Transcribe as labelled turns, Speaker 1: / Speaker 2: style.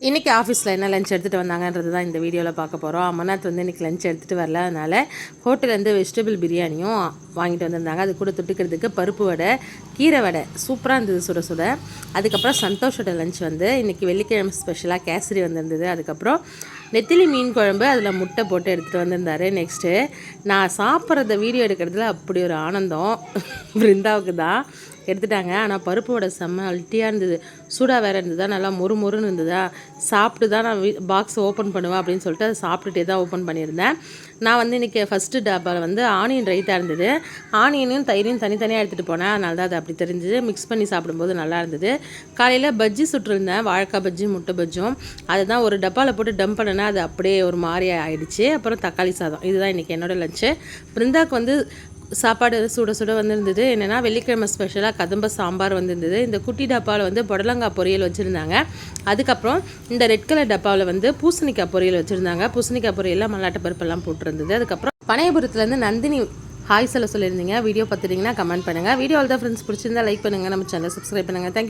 Speaker 1: இன்றைக்கி ஆஃபீஸில் என்ன லஞ்ச் எடுத்துகிட்டு வந்தாங்கன்றது தான் இந்த வீடியோவில் பார்க்க போகிறோம் அமர்நாத் வந்து இன்றைக்கி லஞ்ச் எடுத்துகிட்டு வரல. அதனால் ஹோட்டல்லேருந்து வெஜிடபிள் பிரியாணியும் வாங்கிட்டு வந்திருந்தாங்க. அது கூட தொட்டுக்கிறதுக்கு பருப்பு வடை கீரை வடை. சூப்பராக இருந்தது சுட சுட. அதுக்கப்புறம் சந்தோஷோட லஞ்ச் வந்து இன்றைக்கி வெள்ளிக்கிழமை ஸ்பெஷலாக கேசரி வந்திருந்தது. அதுக்கப்புறம் நெத்திலி மீன் குழம்பு அதில் முட்டை போட்டு எடுத்துகிட்டு வந்திருந்தாரு. நெக்ஸ்ட்டு நான் சாப்பிட்றத வீடியோ எடுக்கிறதுல அப்படி ஒரு ஆனந்தம். பிருந்தாவுக்கு தான் எடுத்துட்டாங்க. ஆனால் பருப்பு வடை செம்ம அல்ட்டியாக இருந்தது. சூடாக வேறு இருந்ததா? நல்லா மொறு மொறுன்னு இருந்ததா? சாப்பிட்டு தான் நான் பாக்ஸ் ஓப்பன் பண்ணுவேன் அப்படின்னு சொல்லிட்டு அதை சாப்பிட்டுட்டே தான் ஓப்பன் பண்ணியிருந்தேன். நான் வந்து இன்றைக்கி ஃபஸ்ட்டு டப்பாவில் வந்து ஆனியன் ரைத்தாக இருந்தது. ஆனியனையும் தயிரையும் தனித்தனியாக எடுத்துகிட்டு போனேன். அதனால தான் அது அப்படி தெரிஞ்சது. மிக்ஸ் பண்ணி சாப்பிடும்போது நல்லா இருந்தது. காலையில் பஜ்ஜி சுட்டிருந்தேன். வாழைக்காய் பஜ்ஜி முட்டை பஜ்ஜும். அதுதான் ஒரு டப்பாவில் போட்டு டம்ப் பண்ணேன்னா அது அப்படியே ஒரு மாதிரி ஆயிடுச்சு. அப்புறம் தக்காளி சாதம். இதுதான் இன்றைக்கி என்னோடய லஞ்சு பிருந்தாக்கு வந்து சாப்பாடு சுட சுட வந்திருந்தது. என்னென்னா வெள்ளிக்கிழமை ஸ்பெஷலாக கதம்ப சாம்பார் வந்திருந்தது. இந்த குட்டி டப்பாவில் வந்து புடலங்காய் பொரியல் வச்சுருந்தாங்க. அதுக்கப்புறம் இந்த ரெட் கலர் டப்பாவில் வந்து பூசணிக்காய் பொரியல் வச்சுருந்தாங்க. பூசணிக்காய் பொரியலில் மல்லாட்ட பருப்பெல்லாம் போட்டிருந்தது. அதுக்கப்புறம் பனையபுரத்துலேருந்து நந்தினி ஹாய் சொல்ல சொல்லியிருந்தீங்க. வீடியோ பார்த்துட்டிங்கன்னா கமெண்ட் பண்ணுங்கள் வீடியோவில் தான் ஃப்ரெண்ட்ஸ் பிடிச்சிருந்தா லைக் பண்ணுங்கள் நம்ம சேனல் சப்ஸ்கிரைப் பண்ணுங்கள் தேங்க்யூ